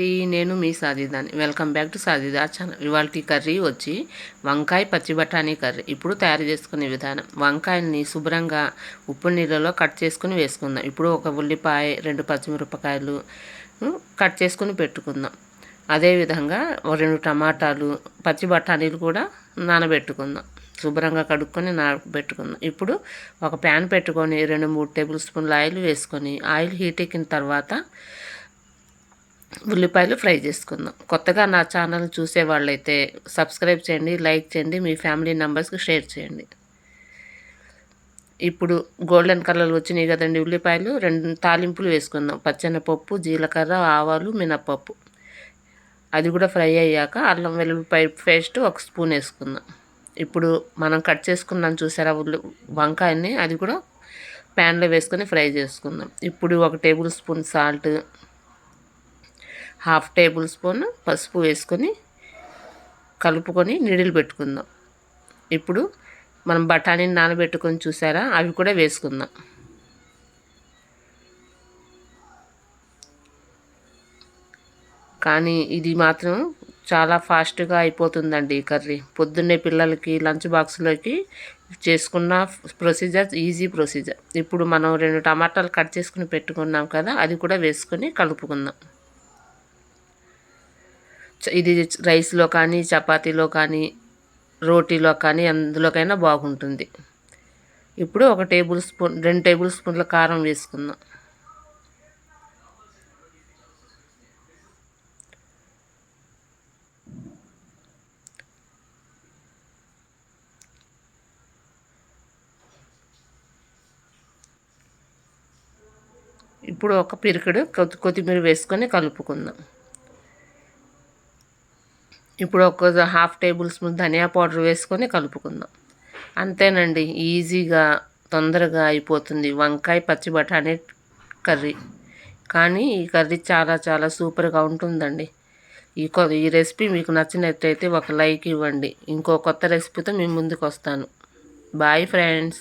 ఇది నేను మీ సాదిదాని welcome back to Sadida channel. ఇవాళ కర్రీ వచ్చి వంకాయ పచ్చి బఠానీ కర్రీ. ఇప్పుడు తయారు చేసుకునే విధానం. వంకాయల్ని శుభ్రంగా ఉప్పు నీళ్ళలో కట్ చేసుకుని వేసుకుందాం. ఇప్పుడు ఒక ఉల్లిపాయ రెండు పచ్చిమిరపకాయలు కట్ చేసుకుని పెట్టుకుందాం. అదేవిధంగా రెండు టమాటాలు పచ్చి బఠానీలు కూడా నానబెట్టుకుందాం. శుభ్రంగా కడుక్కొని నానబెట్టుకుందాం. ఇప్పుడు ఒక ప్యాన్ పెట్టుకొని రెండు మూడు టేబుల్ స్పూన్ల ఆయిల్ వేసుకొని ఆయిల్ హీట్ ఎక్కిన తర్వాత ఉల్లిపాయలు ఫ్రై చేసుకుందాం. కొత్తగా నా ఛానల్ చూసే వాళ్ళైతే సబ్స్క్రైబ్ చేయండి లైక్ చేయండి మీ ఫ్యామిలీ మెంబర్స్కి షేర్ చేయండి. ఇప్పుడు గోల్డెన్ కలర్ వచ్చినాయి కదండి ఉల్లిపాయలు. రెండు తాలింపులు వేసుకుందాం. పచ్చెనపప్పు జీలకర్ర ఆవాలు మినప్పప్పు అది కూడా ఫ్రై అయ్యాక అల్లం వెల్లుల్లిపాయ పేస్ట్ ఒక స్పూన్ వేసుకుందాం. ఇప్పుడు మనం కట్ చేసుకున్నాం చూసారా ఉల్లి వంకాయని అది కూడా ప్యాన్లో వేసుకొని ఫ్రై చేసుకుందాం. ఇప్పుడు ఒక tablespoon salt half tablespoon పసుపు వేసుకొని కలుపుకొని నీడిలు పెట్టుకుందాం. ఇప్పుడు మనం బఠానీని నానబెట్టుకొని చూసారా? అవి కూడా వేసుకుందాం. కానీ ఇది మాత్రం చాలా ఫాస్ట్గా అయిపోతుందండి ఈ కర్రీ. పొద్దున్నే పిల్లలకి లంచ్ బాక్స్లోకి చేసుకున్న ప్రొసీజర్ ఈజీ ప్రొసీజర్. ఇప్పుడు మనం రెండు టమాటాలు కట్ చేసుకుని పెట్టుకున్నాం కదా అది కూడా వేసుకొని కలుపుకుందాం. ఇది రైస్లో కానీ చపాతీలో కానీ రోటీలో కానీ అందులోకైనా బాగుంటుంది. ఇప్పుడు ఒక టేబుల్ స్పూన్ రెండు టేబుల్ స్పూన్ల కారం వేసుకుందాం. ఇప్పుడు ఒక పిరికడు కొత్తిమీర వేసుకొని కలుపుకుందాం. ఇప్పుడు ఒక హాఫ్ టేబుల్ స్పూన్ ధనియా పౌడర్ వేసుకొని కలుపుకుందాం. అంతేనండి ఈజీగా తొందరగా అయిపోతుంది. వంకాయ పచ్చి బఠానీ కర్రీ. కానీ ఈ కర్రీ చాలా చాలా సూపర్గా ఉంటుందండి. ఈ ఈ రెసిపీ మీకు నచ్చినట్టయితే ఒక లైక్ ఇవ్వండి. ఇంకో కొత్త రెసిపీతో మీ ముందుకు వస్తాను బాయ్ ఫ్రెండ్స్.